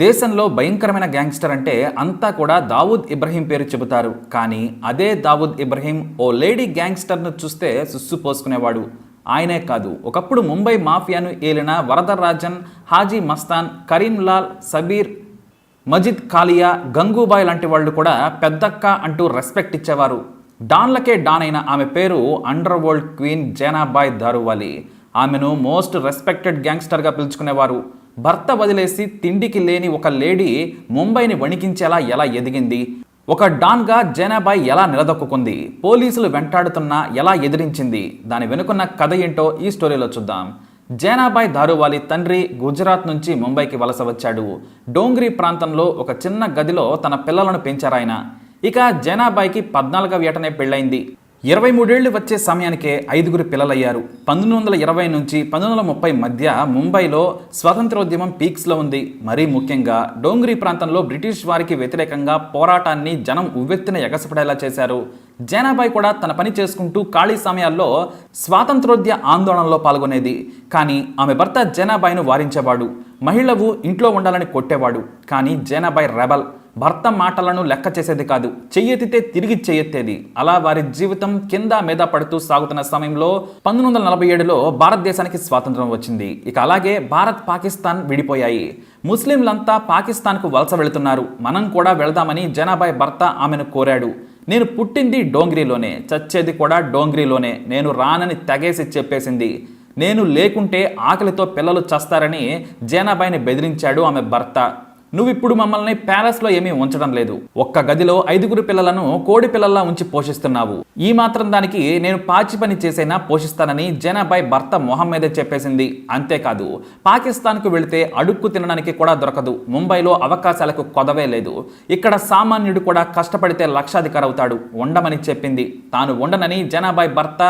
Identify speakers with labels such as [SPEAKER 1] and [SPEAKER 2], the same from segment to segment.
[SPEAKER 1] దేశంలో భయంకరమైన గ్యాంగ్స్టర్ అంటే అంతా కూడా దావూద్ ఇబ్రహీం పేరు చెబుతారు. కానీ అదే దావూద్ ఇబ్రహీం ఓ లేడీ గ్యాంగ్స్టర్ను చూస్తే సుస్సు పోసుకునేవాడు. ఆయనే కాదు ఒకప్పుడు ముంబై మాఫియాను ఏలిన వరదరాజన్ హాజీ మస్తాన్ కరీంలాల్ సబీర్ మజిద్ కాలియా గంగూబాయ్ లాంటి వాళ్ళు కూడా పెద్దక్క అంటూ రెస్పెక్ట్ ఇచ్చేవారు. డాన్లకే డాన్ అయిన ఆమె పేరు underworld queen Jenabai Daruwali. ఆమెను మోస్ట్ రెస్పెక్టెడ్ గ్యాంగ్స్టర్గా పిలుచుకునేవారు. భర్త వదిలేసి తిండికి లేని ఒక లేడీ ముంబైని వణికించేలా ఎలా ఎదిగింది? ఒక డాన్గా జేనాబాయ్ ఎలా నిలదొక్కుంది పోలీసులు వెంటాడుతున్నా ఎలా ఎదిరించింది? దాని వెనుకున్న కథ ఏంటో ఈ స్టోరీలో చూద్దాం. జేనాబాయ్ దారువాలి తండ్రి గుజరాత్ నుంచి ముంబైకి వలస వచ్చాడు. డోంగ్రీ ప్రాంతంలో ఒక చిన్న గదిలో తన పిల్లలను పెంచారాయన. ఇక జేనాబాయ్కి పద్నాలుగవ ఏటనే పెళ్ళైంది. ఇరవై మూడేళ్ళు వచ్చే సమయానికే ఐదుగురు పిల్లలయ్యారు. పంతొమ్మిది వందల ఇరవై నుంచి పంతొమ్మిది వందల ముప్పై మధ్య ముంబైలో స్వాతంత్రోద్యమం పీక్స్లో ఉంది. మరీ ముఖ్యంగా డోంగ్రీ ప్రాంతంలో బ్రిటిష్ వారికి వ్యతిరేకంగా పోరాటాన్ని జనం ఉవ్వెత్తున ఎగసపడేలా చేశారు. జనాభాయ్ కూడా తన పని చేసుకుంటూ ఖాళీ సమయాల్లో స్వాతంత్రోద్య ఆందోళనలో పాల్గొనేది. కానీ ఆమె భర్త జనాభాయ్ను వారించేవాడు. మహిళవు ఇంట్లో ఉండాలని కొట్టేవాడు. కానీ జేనాబాయ్ రెబల్. భర్త మాటలను లెక్క చేసేది కాదు. చెయ్యెత్తితే తిరిగి చెయ్యెత్తేది. అలా వారి జీవితం కింద మీద పడుతూ సాగుతున్న సమయంలో పంతొమ్మిది వందల నలభై ఏడులో భారతదేశానికి స్వాతంత్రం వచ్చింది. ఇక అలాగే భారత్ పాకిస్తాన్ విడిపోయాయి. ముస్లింలంతా పాకిస్తాన్కు వలస వెళుతున్నారు. మనం కూడా వెళదామని జనాభాయ్ భర్త ఆమెను కోరాడు. నేను పుట్టింది డోంగ్రీలోనే చచ్చేది కూడా డోంగ్రీలోనే. నేను రానని తెగేసి చెప్పేసింది. నేను లేకుంటే ఆకలితో పిల్లలు చస్తారని జేనాబాయిని బెదిరించాడు ఆమె భర్త. నువ్వు ఇప్పుడు మమ్మల్ని ప్యాలెస్లో ఏమీ ఉంచడం లేదు. ఒక్క గదిలో ఐదుగురు పిల్లలను కోడి పిల్లల్లా ఉంచి పోషిస్తున్నావు. ఈ మాత్రం దానికి నేను పాచి పని చేసైనా పోషిస్తానని జనాబాయ్ భర్త మొహం మీదే చెప్పేసింది. అంతేకాదు పాకిస్తాన్కు వెళితే అడుక్కు తినడానికి కూడా దొరకదు. ముంబైలో అవకాశాలకు కొదవే లేదు. ఇక్కడ సామాన్యుడు కూడా కష్టపడితే లక్షాధికారి అవుతాడు. ఉండమని చెప్పింది. తాను ఉండనని జనాబాయ్ భర్త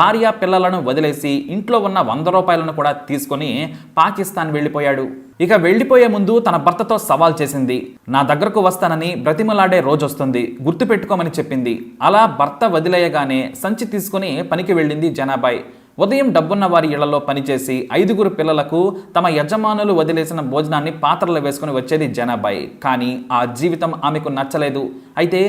[SPEAKER 1] భార్య పిల్లలను వదిలేసి ఇంట్లో ఉన్న వంద రూపాయలను కూడా తీసుకొని పాకిస్తాన్ వెళ్ళిపోయాడు. ఇక వెళ్ళిపోయే ముందు తన భర్తతో సవాల్ చేసింది. నా దగ్గరకు వస్తానని బ్రతిమలాడే రోజొస్తుంది. గుర్తుపెట్టుకోమని చెప్పింది. అలా భర్త వదిలేయగానే సంచి తీసుకుని పనికి వెళ్ళింది జనాభాయ్. ఉదయం డబ్బున్న వారి ఇళ్ళలో పనిచేసి ఐదుగురు పిల్లలకు తమ యజమానులు వదిలేసిన భోజనాన్ని పాత్రలు వేసుకుని వచ్చేది జనాబాయి కానీ ఆ జీవితం ఆమెకు నచ్చలేదు. అయితే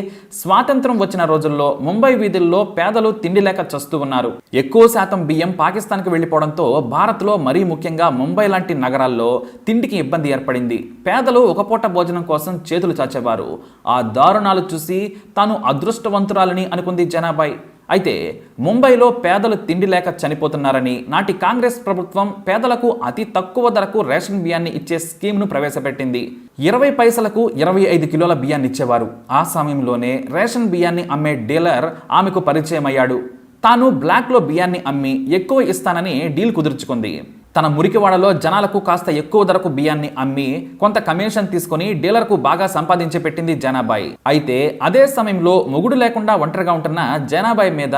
[SPEAKER 1] స్వాతంత్రం వచ్చిన రోజుల్లో ముంబై వీధుల్లో పేదలు తిండి లేక చస్తూ ఉన్నారు. ఎక్కువ శాతం బియ్యం పాకిస్తాన్కి వెళ్ళిపోవడంతో భారత్లో మరీ ముఖ్యంగా ముంబై లాంటి నగరాల్లో తిండికి ఇబ్బంది ఏర్పడింది. పేదలు ఒక పూట భోజనం కోసం చేతులు చాచేవారు. ఆ దారుణాలు చూసి తాను అదృష్టవంతురాలని అనుకుంది జనాబాయ్ అయితే ముంబైలో పేదలు తిండి లేక చనిపోతున్నారని నాటి కాంగ్రెస్ ప్రభుత్వం పేదలకు అతి తక్కువ ధరకు రేషన్ బియ్యాన్ని ఇచ్చే స్కీమ్ను ప్రవేశపెట్టింది. ఇరవై పైసలకు ఇరవై ఐదు కిలోల బియ్యాన్ని ఇచ్చేవారు. ఆ సమయంలోనే రేషన్ బియ్యాన్ని అమ్మే డీలర్ ఆమెకు పరిచయం అయ్యాడు తాను బ్లాక్లో బియ్యాన్ని అమ్మి ఎక్కువ ఇస్తానని డీల్ కుదుర్చుకుంది. తన మురికివాడలో జనాలకు కాస్త ఎక్కువ ధరకు బియ్యాన్ని అమ్మి కొంత కమిషన్ తీసుకుని డీలర్కు బాగా సంపాదించి పెట్టింది జనాబాయి అయితే అదే సమయంలో మొగుడు లేకుండా ఒంటరిగా ఉంటున్న జనాబాయి మీద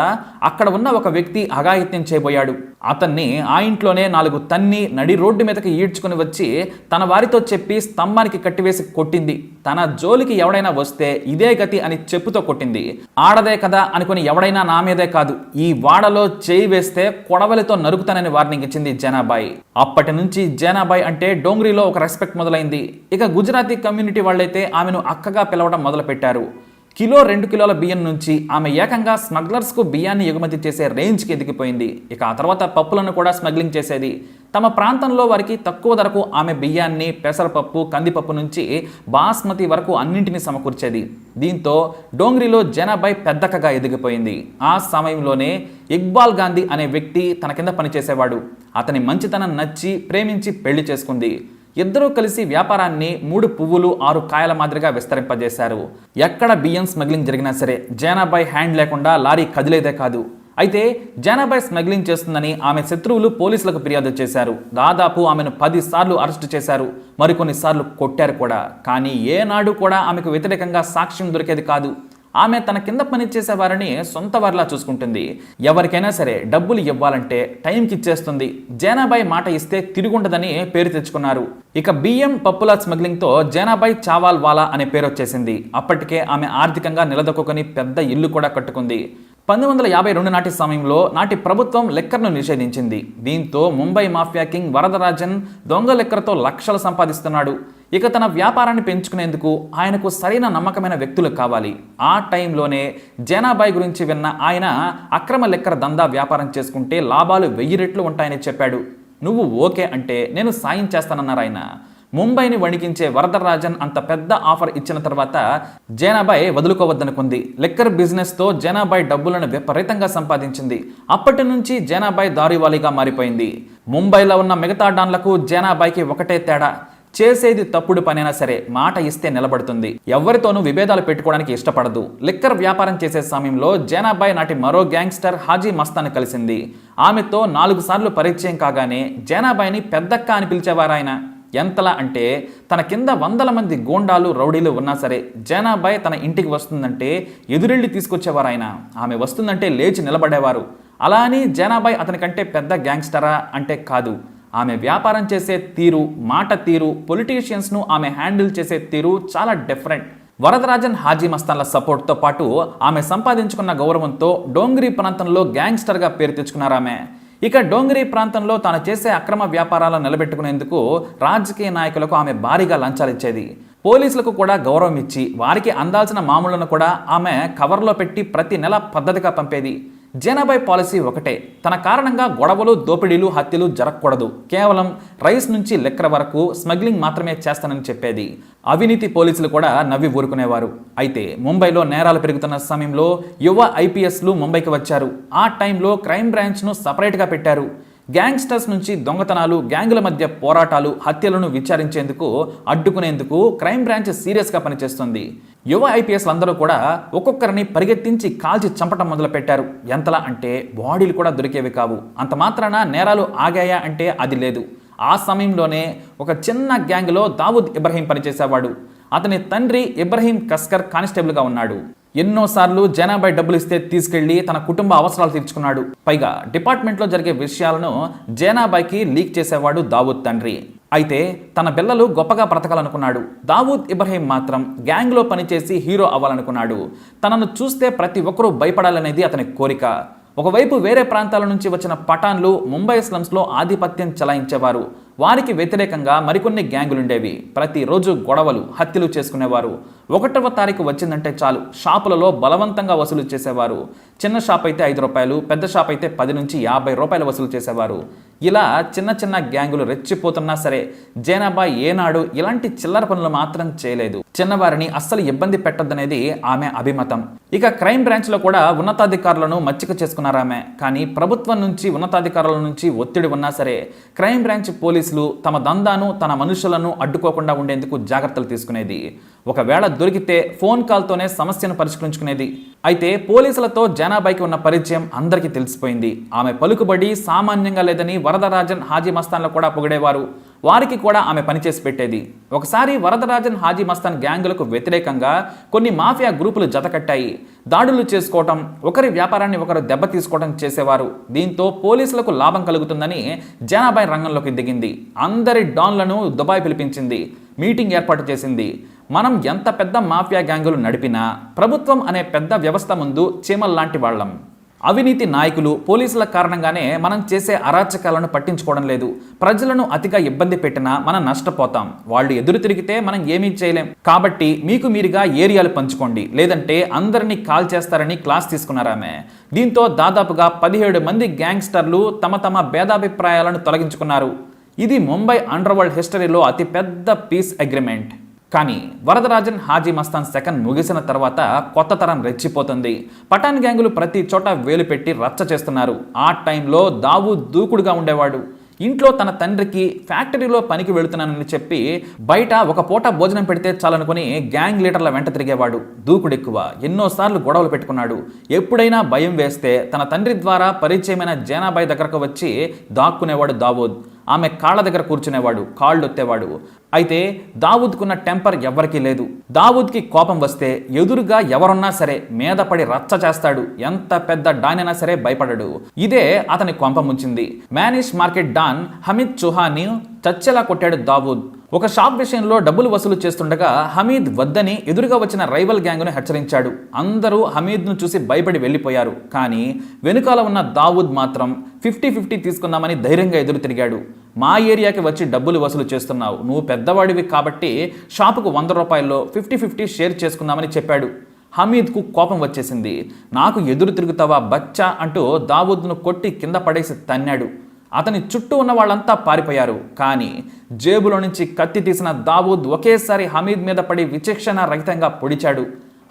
[SPEAKER 1] అక్కడ ఉన్న ఒక వ్యక్తి అఘాయిత్యం చేయబోయాడు. అతన్ని ఆ ఇంట్లోనే నాలుగు తన్ని నడి రోడ్డు మీదకి ఈడ్చుకుని వచ్చి తన వారితో చెప్పి స్తంభానికి కట్టివేసి కొట్టింది. తన జోలికి ఎవడైనా వస్తే ఇదే గతి అని చెప్పుతో కొట్టింది. ఆడదే కదా అనుకుని ఎవడైనా నా మీదే కాదు. ఈ వాడలో చేయి వేస్తే కొడవలితో నరుకుతానని వార్నింగ్ ఇచ్చింది జనాబాయ్ అప్పటి నుంచి జనాబాయ్ అంటే డోంగ్రీలో ఒక రెస్పెక్ట్ మొదలైంది. ఇక గుజరాతీ కమ్యూనిటీ వాళ్ళైతే ఆమెను అక్కగా పిలవడం మొదలుపెట్టారు. కిలో రెండు కిలోల బియ్యం నుంచి ఆమె ఏకంగా స్మగ్లర్స్కు బియ్యాన్ని ఎగుమతి చేసే రేంజ్కి ఎదిగిపోయింది. ఇక ఆ తర్వాత పప్పులను కూడా స్మగ్లింగ్ చేసేది. తమ ప్రాంతంలో వారికి తక్కువ ధరకు ఆమె బియ్యాన్ని పెసరపప్పు కందిపప్పు నుంచి బాస్మతి వరకు అన్నింటినీ సమకూర్చేది. దీంతో డోంగ్రీలో జనాభా పెద్దకగా ఎదిగిపోయింది. ఆ సమయంలోనే ఇక్బాల్ గాంధీ అనే వ్యక్తి తన కింద పనిచేసేవాడు. అతని మంచితనం నచ్చి ప్రేమించి పెళ్ళి చేసుకుంది. ఇద్దరూ కలిసి వ్యాపారాన్ని మూడు పువ్వులు ఆరు కాయల మాదిరిగా విస్తరింపజేశారు. ఎక్కడ బియ్యం స్మగ్లింగ్ జరిగినా సరే జానాబాయ్ హ్యాండ్ లేకుండా లారీ కదిలేదే కాదు. అయితే జానాబాయ్ స్మగ్లింగ్ చేస్తుందని ఆమె శత్రువులు పోలీసులకు ఫిర్యాదు చేశారు. దాదాపు ఆమెను పది సార్లు అరెస్టు చేశారు. మరికొన్ని సార్లు కొట్టారు కూడా. కానీ ఏనాడు కూడా ఆమెకు వ్యతిరేకంగా సాక్ష్యం దొరికేది కాదు. ఆమె తన కింద పనిచేసే వారిని సొంత వారిలా చూసుకుంటుంది. ఎవరికైనా సరే డబ్బులు ఇవ్వాలంటే టైంకి ఇచ్చేస్తుంది. జేనాబాయ్ మాట ఇస్తే తిరుగుండదని పేరు తెచ్చుకున్నారు. ఇక బియ్యం పప్పుల స్మగ్లింగ్తో జేనాబాయ్ చావాల్ వాలా అనే పేరు వచ్చేసింది. అప్పటికే ఆమె ఆర్థికంగా నిలదొక్కుని పెద్ద ఇల్లు కూడా కట్టుకుంది. పంతొమ్మిది వందల యాభై రెండు నాటి సమయంలో నాటి ప్రభుత్వం లెక్కర్ను నిషేధించింది. దీంతో ముంబై మాఫియా కింగ్ వరదరాజన్ దొంగ లెక్కరతో లక్షలు సంపాదిస్తున్నాడు. ఇక తన వ్యాపారాన్ని పెంచుకునేందుకు ఆయనకు సరైన నమ్మకమైన వ్యక్తులు కావాలి. ఆ టైంలోనే జనాబాయ్ గురించి విన్న ఆయన అక్రమ లెక్కర దందా వ్యాపారం చేసుకుంటే లాభాలు వెయ్యి రెట్లు ఉంటాయని చెప్పాడు. నువ్వు ఓకే అంటే నేను సాయం చేస్తానన్నారు ఆయన. ముంబైని వణికించే వరదరాజన్ అంత పెద్ద ఆఫర్ ఇచ్చిన తర్వాత జేనాబాయ్ వదులుకోవద్దనుకుంది. లెక్కర్ బిజినెస్తో జేనాబాయ్ డబ్బులను విపరీతంగా సంపాదించింది. అప్పటి నుంచి జేనాబాయ్ దారివాలిగా మారిపోయింది. ముంబైలో ఉన్న మిగతా డాన్లకు జేనాబాయ్కి ఒకటే తేడా. చేసేది తప్పుడు పనైనా సరే మాట ఇస్తే నిలబడుతుంది. ఎవరితోనూ విభేదాలు పెట్టుకోవడానికి ఇష్టపడదు. లిక్కర్ వ్యాపారం చేసే సమయంలో జనాబాయ్ నాటి మరో గ్యాంగ్స్టర్ హాజీ మస్తాన్ కలిసింది. ఆమెతో నాలుగు సార్లు పరిచయం కాగానే జేనాబాయ్ని పెద్దక్క అని పిలిచేవారాయన ఎంతలా అంటే తన కింద వందల మంది గోండాలు రౌడీలు ఉన్నా సరే జనాబాయ్ తన ఇంటికి వస్తుందంటే ఎదురెళ్ళి తీసుకొచ్చేవారు ఆయన. ఆమె వస్తుందంటే లేచి నిలబడేవారు. అలా అని జనాబాయ్ అతనికంటే పెద్ద గ్యాంగ్స్టరా అంటే కాదు. ఆమె వ్యాపారం చేసే తీరు మాట తీరు పొలిటీషియన్స్ను ఆమె హ్యాండిల్ చేసే తీరు చాలా డిఫరెంట్ వరదరాజన్ హాజీ మస్తాన్ల సపోర్ట్తో పాటు ఆమె సంపాదించుకున్న గౌరవంతో డోంగ్రీ ప్రాంతంలో గ్యాంగ్స్టర్గా పేరు తెచ్చుకున్నారు ఆమె. ఇక డోంగ్రీ ప్రాంతంలో తాను చేసే అక్రమ వ్యాపారాలను నిలబెట్టుకునేందుకు రాజకీయ నాయకులకు ఆమె భారీగా లంచాలు ఇచ్చేది. పోలీసులకు కూడా గౌరవం ఇచ్చి వారికి అందాల్సిన మామూలను కూడా ఆమె కవర్లో పెట్టి ప్రతి నెల పద్ధతిగా పంపేది. జనాభాయ్ పాలసీ ఒకటే. తన కారణంగా గొడవలు దోపిడీలు హత్యలు జరగకూడదు. కేవలం రైస్ నుంచి లెక్కర వరకు స్మగ్లింగ్ మాత్రమే చేస్తానని చెప్పేది. అవినీతి పోలీసులు కూడా నవ్వి ఊరుకునేవారు. అయితే ముంబైలో నేరాలు పెరుగుతున్న సమయంలో యువ ఐపీఎస్లు ముంబైకి వచ్చారు. ఆ టైంలో క్రైమ్ బ్రాంచ్ను సపరేట్గా పెట్టారు. గ్యాంగ్స్టర్స్ నుంచి దొంగతనాలు గ్యాంగుల మధ్య పోరాటాలు హత్యలను విచారించేందుకు అడ్డుకునేందుకు క్రైమ్ బ్రాంచ్ సీరియస్గా పనిచేస్తుంది. యువ ఐపీఎస్ అందరూ కూడా ఒక్కొక్కరిని పరిగెత్తించి కాల్చి చంపటం మొదలుపెట్టారు. ఎంతలా అంటే బాడీలు కూడా దొరికేవి కావు. అంత మాత్రాన నేరాలు ఆగాయా అంటే అది లేదు. ఆ సమయంలోనే ఒక చిన్న గ్యాంగ్లో దావూద్ ఇబ్రహీం పనిచేసేవాడు. అతని తండ్రి ఇబ్రహీం కస్కర్ కానిస్టేబుల్గా ఉన్నాడు. ఎన్నోసార్లు జనాభా డబ్బులు ఇస్తే తీసుకెళ్ళి తన కుటుంబ అవసరాలు తీర్చుకున్నాడు. పైగా డిపార్ట్మెంట్లో జరిగే విషయాలను జనాభాకి లీక్ చేసేవాడు దావూద్ తండ్రి. అయితే తన పిల్లలు గొప్పగా బ్రతకాలనుకున్నాడు. దావూద్ ఇబ్రహీం మాత్రం గ్యాంగ్లో పనిచేసి హీరో అవ్వాలనుకున్నాడు. తనను చూస్తే ప్రతి ఒక్కరూ భయపడాలనేది అతని కోరిక. ఒకవైపు వేరే ప్రాంతాల నుంచి వచ్చిన పఠాన్లు ముంబై స్లమ్స్లో ఆధిపత్యం చలాయించేవారు. వారికి వ్యతిరేకంగా మరికొన్ని గ్యాంగులుండేవి. ప్రతిరోజు గొడవలు హత్యలు చేసుకునేవారు. ఒకటవ తారీఖు వచ్చిందంటే చాలు. షాపులలో బలవంతంగా వసూలు చేసేవారు. చిన్న షాప్ అయితే ఐదు రూపాయలు పెద్ద షాప్ అయితే పది నుంచి యాభై రూపాయలు వసూలు చేసేవారు. ఇలా చిన్న చిన్న గ్యాంగులు రెచ్చిపోతున్నా సరే జేనాబా ఏనాడు ఇలాంటి చిల్లర పనులు మాత్రం చేయలేదు. చిన్నవారిని అస్సలు ఇబ్బంది పెట్టొద్దనేది ఆమె అభిమతం. ఇక క్రైమ్ బ్రాంచ్లో కూడా ఉన్నతాధికారులను మచ్చిక చేసుకున్నారు ఆమె. కానీ ప్రభుత్వం నుంచి ఉన్నతాధికారుల నుంచి ఒత్తిడి ఉన్నా సరే క్రైమ్ బ్రాంచ్ పోలీసులు తమ దందాను తన మనుషులను అడ్డుకోకుండా ఉండేందుకు జాగ్రత్తలు తీసుకునేది. ఒకవేళ దొరికితే ఫోన్ కాల్తోనే సమస్యను పరిష్కరించుకునేది. అయితే పోలీసులతో జనాబాయికి ఉన్న పరిచయం అందరికీ తెలిసిపోయింది. ఆమె పలుకుబడి సామాన్యంగా లేదని వరదరాజన్ హాజీ మస్తాన్లో కూడా పొగిడేవారు. వారికి కూడా ఆమె పనిచేసి పెట్టేది. ఒకసారి వరదరాజన్ హాజీ మస్తాన్ గ్యాంగులకు వ్యతిరేకంగా కొన్ని మాఫియా గ్రూపులు జతకట్టాయి దాడులు చేసుకోవటం ఒకరి వ్యాపారాన్ని ఒకరు దెబ్బతీసుకోవడం చేసేవారు. దీంతో పోలీసులకు లాభం కలుగుతుందని జనాభా రంగంలోకి దిగింది. అందరి డాన్లను దుబాయ్ పిలిపించింది. మీటింగ్ ఏర్పాటు చేసింది. మనం ఎంత పెద్ద మాఫియా గ్యాంగులు నడిపినా ప్రభుత్వం అనే పెద్ద వ్యవస్థ ముందు చీమల్లాంటి వాళ్ళం. అవినీతి నాయకులు పోలీసుల కారణంగానే మనం చేసే అరాచకాలను పట్టించుకోవడం లేదు. ప్రజలను అతిగా ఇబ్బంది పెట్టినా మనం నష్టపోతాం. వాళ్ళు ఎదురు తిరిగితే మనం ఏమీ చేయలేం. కాబట్టి మీకు మీరుగా ఏరియాలు పంచుకోండి. లేదంటే అందరినీ కాల్ చేస్తారని క్లాస్ తీసుకున్నారామె. దీంతో దాదాపుగా పదిహేడు మంది గ్యాంగ్స్టర్లు తమ తమ భేదాభిప్రాయాలను తొలగించుకున్నారు. ఇది ముంబై అండర్ వరల్డ్ హిస్టరీలో అతిపెద్ద పీస్ అగ్రిమెంట్. కానీ వరదరాజన్ హాజీ మస్తాన్ సెకండ్ ముగిసిన తర్వాత కొత్త తరం రెచ్చిపోతుంది. పఠాన్ గ్యాంగులు ప్రతి చోట వేలు పెట్టి రచ్చ చేస్తున్నారు. ఆ టైంలో దావు దూకుడుగా ఉండేవాడు. ఇంట్లో తన తండ్రికి ఫ్యాక్టరీలో పనికి వెళుతున్నానని చెప్పి బయట ఒక పూట భోజనం పెడితే చాలనుకుని గ్యాంగ్ లీడర్ల వెంట తిరిగేవాడు. దూకుడెక్కువ. ఎన్నోసార్లు గొడవలు పెట్టుకున్నాడు. ఎప్పుడైనా భయం వేస్తే తన తండ్రి ద్వారా పరిచయమైన జేనాబాయి దగ్గరకు వచ్చి దాక్కునేవాడు దావూద్. ఆమె కాళ్ళ దగ్గర కూర్చునేవాడు. కాళ్ళు ఒత్తేవాడు అయితే దావూద్కున్న టెంపర్ ఎవ్వరికీ లేదు. దావూద్కి కోపం వస్తే ఎదురుగా ఎవరున్నా సరే మీద పడి రచ్చ చేస్తాడు. ఎంత పెద్ద డాన్ అయినా సరే భయపడడు. ఇదే అతని కొంప ముంచింది. మేనిష్ మార్కెట్ డాన్ హమీద్ చుహాని చచ్చెలా కొట్టాడు దావూద్. ఒక షాప్ విషయంలో డబ్బులు వసూలు చేస్తుండగా హమీద్ వద్దని ఎదురుగా వచ్చిన రైవల్ గ్యాంగ్ను హెచ్చరించాడు. అందరూ హమీద్ను చూసి భయపడి వెళ్ళిపోయారు. కానీ వెనుకాల ఉన్న దావూద్ మాత్రం ఫిఫ్టీ ఫిఫ్టీ తీసుకుందామని ధైర్యంగా ఎదురు తిరిగాడు. మా ఏరియాకి వచ్చి డబ్బులు వసూలు చేస్తున్నావు. నువ్వు పెద్దవాడివి కాబట్టి షాపుకు వంద రూపాయల్లో ఫిఫ్టీ ఫిఫ్టీ షేర్ చేసుకుందామని చెప్పాడు. హమీద్కు కోపం వచ్చేసింది. నాకు ఎదురు తిరుగుతావా బచ్చా అంటూ దావూద్ను కొట్టి కింద పడేసి తన్నాడు. అతని చుట్టూ ఉన్న వాళ్ళంతా పారిపోయారు. కానీ జేబులో నుంచి కత్తి తీసిన దావూద్ ఒకేసారి హమీద్ మీద పడి విచక్షణ రహితంగా పొడిచాడు.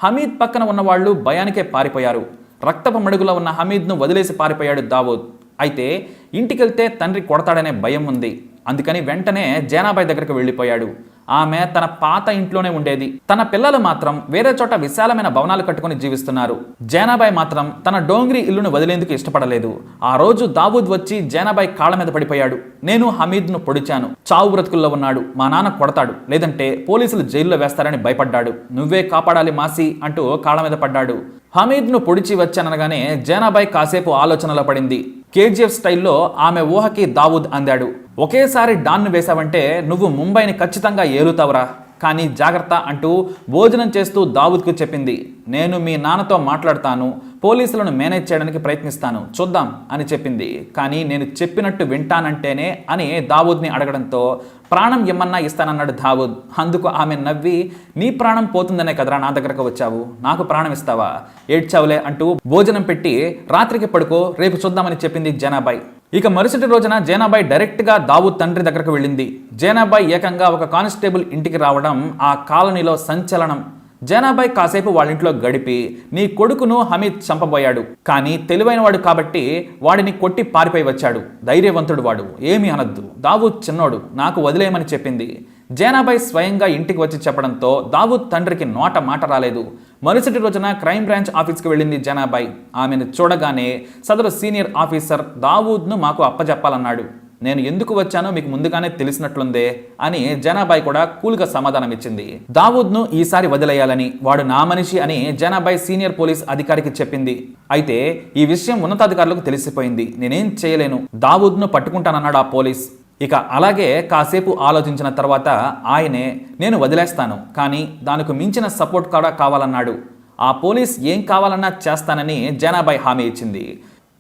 [SPEAKER 1] హమీద్ పక్కన ఉన్న వాళ్ళు భయానికే పారిపోయారు. రక్తపు మడుగులో ఉన్న హమీద్ను వదిలేసి పారిపోయాడు దావూద్. అయితే ఇంటికెళ్తే తండ్రి కొడతాడనే భయం ఉంది. అందుకని వెంటనే జేనాబాయ్ దగ్గరికి వెళ్ళిపోయాడు. ఆమె తన పాత ఇంట్లోనే ఉండేది. తన పిల్లలు మాత్రం వేరే చోట విశాలమైన భవనాలు కట్టుకుని జీవిస్తున్నారు. జేనాబాయ్ మాత్రం తన డోంగ్రీ ఇల్లును వదిలేందుకు ఇష్టపడలేదు. ఆ రోజు దావూద్ వచ్చి జేనాబాయ్ కాళ్ళ మీద పడిపోయాడు. నేను హమీద్ను పొడిచాను. చావు బ్రతుకుల్లో ఉన్నాడు. మా నాన్న కొడతాడు. లేదంటే పోలీసులు జైల్లో వేస్తారని భయపడ్డాడు. నువ్వే కాపాడాలి మాసి అంటూ కాళ్ళ మీద పడ్డాడు. హమీద్ను పొడిచి వచ్చాననగానే జేనాబాయ్ కాసేపు ఆలోచనలో పడింది. కేజీఎఫ్ స్టైల్లో ఆమె ఊహకి దావూద్ అందాడు. ఒకేసారి డాన్ను వేశావంటే నువ్వు ముంబైని ఖచ్చితంగా ఏలుతావురా. కానీ జాగ్రత్త అంటూ భోజనం చేస్తూ దావూద్కు చెప్పింది. నేను మీ నాన్నతో మాట్లాడతాను. పోలీసులను మేనేజ్ చేయడానికి ప్రయత్నిస్తాను. చూద్దాం అని చెప్పింది. కానీ నేను చెప్పినట్టు వింటానంటేనే అని దావూద్ని అడగడంతో ప్రాణం ఏమన్నా ఇస్తానన్నాడు దావూద్. అందుకు ఆమె నవ్వి నీ ప్రాణం పోతుందనే కదరా నా దగ్గరకు వచ్చావు? నాకు ప్రాణం ఇస్తావా? ఏడ్చావులే అంటూ భోజనం పెట్టి రాత్రికి పడుకో రేపు చూద్దామని చెప్పింది జనాబాయ్. ఇక మరుసటి రోజున జేనాబాయ్ డైరెక్ట్గా దావూద్ తండ్రి దగ్గరకు వెళ్ళింది. జేనాబాయ్ ఏకంగా ఒక కానిస్టేబుల్ ఇంటికి రావడం ఆ కాలనీలో సంచలనం జనాభాయ్ కాసేపు వాళ్ళ ఇంట్లో గడిపి నీ కొడుకును హమీద్ చంపబోయాడు. కానీ తెలివైనవాడు కాబట్టి వాడిని కొట్టి పారిపోయి వచ్చాడు. ధైర్యవంతుడు వాడు. ఏమీ అనద్దు. దావూద్ చిన్నోడు. నాకు వదిలేయమని చెప్పింది. జనాభాయ్ స్వయంగా ఇంటికి వచ్చి చెప్పడంతో దావూద్ తండ్రికి నోట మాట రాలేదు. మరుసటి రోజున క్రైమ్ బ్రాంచ్ ఆఫీస్కి వెళ్ళింది జనాబాయ్ ఆమెను చూడగానే సదరు సీనియర్ ఆఫీసర్ దావూద్ను మాకు అప్పజెప్పాలన్నాడు. నేను ఎందుకు వచ్చానో మీకు ముందుగానే తెలిసినట్లుందే అని జనాబాయ్ కూడా కూల్గా సమాధానం ఇచ్చింది. దావూద్ను ఈసారి వదిలేయాలని వాడు నా మనిషి అని జనాబాయ్ సీనియర్ పోలీస్ అధికారికి చెప్పింది. అయితే ఈ విషయం ఉన్నతాధికారులకు తెలిసిపోయింది. నేనేం చేయలేను. దావూద్ను పట్టుకుంటానన్నాడు ఆ పోలీస్. ఇక అలాగే కాసేపు ఆలోచించిన తర్వాత ఆయనే నేను వదిలేస్తాను కానీ దానికి మించిన సపోర్ట్ కూడా కావాలన్నాడు. ఆ పోలీస్ ఏం కావాలన్నా చేస్తానని జనాబాయ్ హామీ ఇచ్చింది.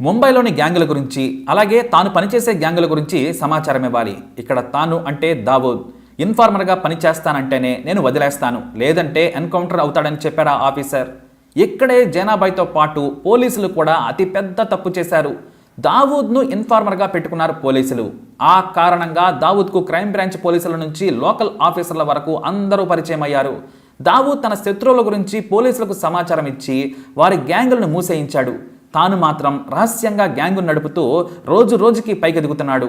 [SPEAKER 1] ముంబైలోని గ్యాంగుల గురించి అలాగే తాను పనిచేసే గ్యాంగుల గురించి సమాచారం ఇవ్వాలి. ఇక్కడ తాను అంటే దావూద్. ఇన్ఫార్మర్గా పనిచేస్తానంటేనే నేను వదిలేస్తాను. లేదంటే ఎన్కౌంటర్ అవుతాడని చెప్పాడు ఆ ఆఫీసర్? ఇక్కడే జనాబాయ్తో పాటు పోలీసులు కూడా అతిపెద్ద తప్పు చేశారు. దావూద్ను ఇన్ఫార్మర్గా పెట్టుకున్నారు పోలీసులు. ఆ కారణంగా దావూద్కు క్రైమ్ బ్రాంచ్ పోలీసుల నుంచి లోకల్ ఆఫీసర్ల వరకు అందరూ పరిచయం అయ్యారు. దావూద్ తన శత్రువుల గురించి పోలీసులకు సమాచారం ఇచ్చి వారి గ్యాంగులను మూసేయించాడు. తాను మాత్రం రహస్యంగా గ్యాంగు నడుపుతూ రోజు రోజుకి పైకెదుగుతున్నాడు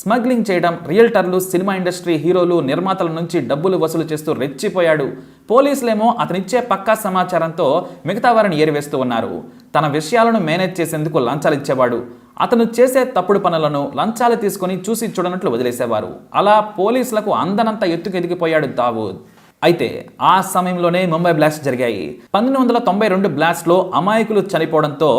[SPEAKER 1] స్మగ్లింగ్ చేయడం రియల్టర్లు సినిమా ఇండస్ట్రీ హీరోలు నిర్మాతల నుంచి డబ్బులు వసూలు చేస్తూ రెచ్చిపోయాడు. పోలీసులేమో అతనిచ్చే పక్కా సమాచారంతో మిగతా వారిని ఏరివేస్తూ ఉన్నారు. తన విషయాలను మేనేజ్ చేసేందుకు లంచాలు ఇచ్చేవాడు అతను చేసే తప్పుడు పనులను లంచాలు తీసుకొని చూసి చూడనట్లు వదిలేసేవారు. అలా పోలీసులకు అందనంత ఎత్తుకెదిగిపోయాడు దావూద్. అయితే ఆ సమయంలోనే ముంబై బ్లాస్ట్ జరిగాయి. పంతొమ్మిది వందల తొంభై రెండు బ్లాస్ట్లో అమాయకులు చనిపోవడంతో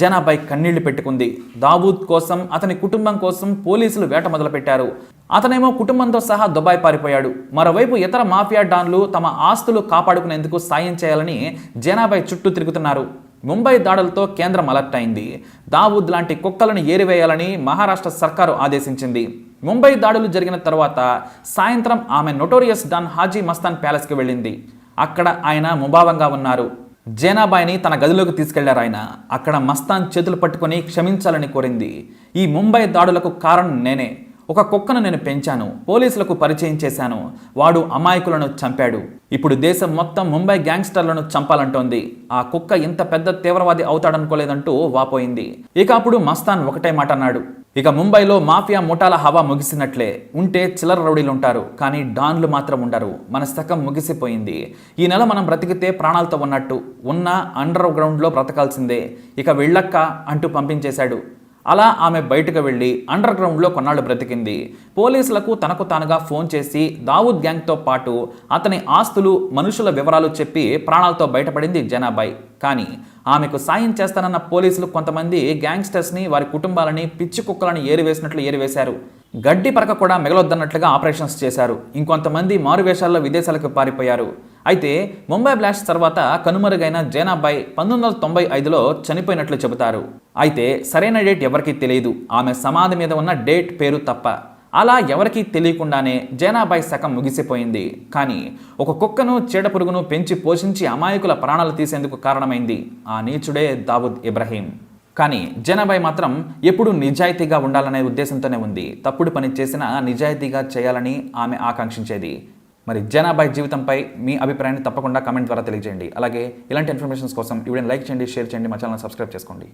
[SPEAKER 1] జనాభాయ్ కన్నీళ్ళు పెట్టుకుంది. దావూద్ కోసం అతని కుటుంబం కోసం పోలీసులు వేట మొదలుపెట్టారు. అతనేమో కుటుంబంతో సహా దుబాయ్ పారిపోయాడు. మరోవైపు ఇతర మాఫియా డాన్లు తమ ఆస్తులు కాపాడుకునేందుకు సాయం చేయాలని జనాభాయ్ చుట్టూ తిరుగుతున్నారు. ముంబై దాడులతో కేంద్రం అలర్ట్ అయింది. దావూద్ లాంటి కుక్కలను ఏరివేయాలని మహారాష్ట్ర సర్కారు ఆదేశించింది. ముంబై దాడులు జరిగిన తర్వాత సాయంత్రం ఆమె నొటోరియస్ డాన్ హాజీ మస్తాన్ ప్యాలెస్కి వెళ్ళింది. అక్కడ ఆయన ముభావంగా ఉన్నారు. జేనాబాయిని తన గదిలోకి తీసుకెళ్ళారు ఆయన. అక్కడ మస్తాన్ చేతులు పట్టుకొని క్షమించాలని కోరింది. ఈ ముంబై దాడులకు కారణం నేనే. ఒక కుక్కను నేను పెంచాను పోలీసులకు పరిచయం చేశాను. వాడు అమాయకులను చంపాడు. ఇప్పుడు దేశం మొత్తం ముంబై గ్యాంగ్స్టర్లను చంపాలంటోంది. ఆ కుక్క ఇంత పెద్ద తీవ్రవాది అవుతాడనుకోలేదంటూ వాపోయింది. ఇక అప్పుడు మస్తాన్ ఒకటే మాట అన్నాడు. ఇక ముంబైలో మాఫియా ముఠాల హవా ముగిసినట్లే. ఉంటే చిల్లర రౌడీలు ఉంటారు కానీ డాన్లు మాత్రం ఉండరు. మన శకం ముగిసిపోయింది. ఈ నెల మనం బ్రతికితే ప్రాణాలతో ఉన్నట్టు ఉన్న అండర్ గ్రౌండ్లో బ్రతకాల్సిందే. ఇక వెళ్ళక్క అంటూ పంపించేశాడు. అలా ఆమె బయటకు వెళ్ళి అండర్ గ్రౌండ్లో కొన్నాళ్ళు బ్రతికింది. పోలీసులకు తనకు తానుగా ఫోన్ చేసి దావూద్ గ్యాంగ్తో పాటు అతని ఆస్తులు మనుషుల వివరాలు చెప్పి ప్రాణాలతో బయటపడింది జనాబాయ్ కానీ ఆమెకు సాయం చేస్తానన్న పోలీసులు కొంతమంది గ్యాంగ్స్టర్స్ని వారి కుటుంబాలని పిచ్చి కుక్కలను ఏరివేసినట్లు ఏరివేశారు. గడ్డి పరక కూడా మిగలొద్దన్నట్లుగా ఆపరేషన్స్ చేశారు. ఇంకొంతమంది మారువేషాల్లో విదేశాలకు పారిపోయారు. అయితే ముంబై బ్లాస్ట్ తర్వాత కనుమరుగైన జైనాబాయ్ పంతొమ్మిది వందల తొంభై ఐదులో చనిపోయినట్లు చెబుతారు. అయితే సరైన డేట్ ఎవరికీ తెలియదు. ఆమె సమాధి మీద ఉన్న డేట్ పేరు తప్ప. అలా ఎవరికీ తెలియకుండానే జైనాబాయ్ శకం ముగిసిపోయింది. కానీ ఒక కుక్కను చీడపురుగును పెంచి పోషించి అమాయకుల ప్రాణాలు తీసేందుకు కారణమైంది. ఆ నీచుడే దావుద్ ఇబ్రహీం. కానీ జనాభా మాత్రం ఎప్పుడు నిజాయితీగా ఉండాలనే ఉద్దేశంతోనే ఉంది. తప్పుడు పని చేసినా నిజాయితీగా చేయాలని ఆమె ఆకాంక్షించేది. మరి జనాభా జీవితంపై మీ అభిప్రాయాన్ని తప్పకుండా కమెంట్ ద్వారా తెలియజేయండి. అలాగే ఇలాంటి ఇన్ఫర్మేషన్స్ కోసం ఇవిడని లైక్ చేయండి షేర్ చేయండి మా ఛానల్ సబ్స్క్రైబ్ చేసుకోండి.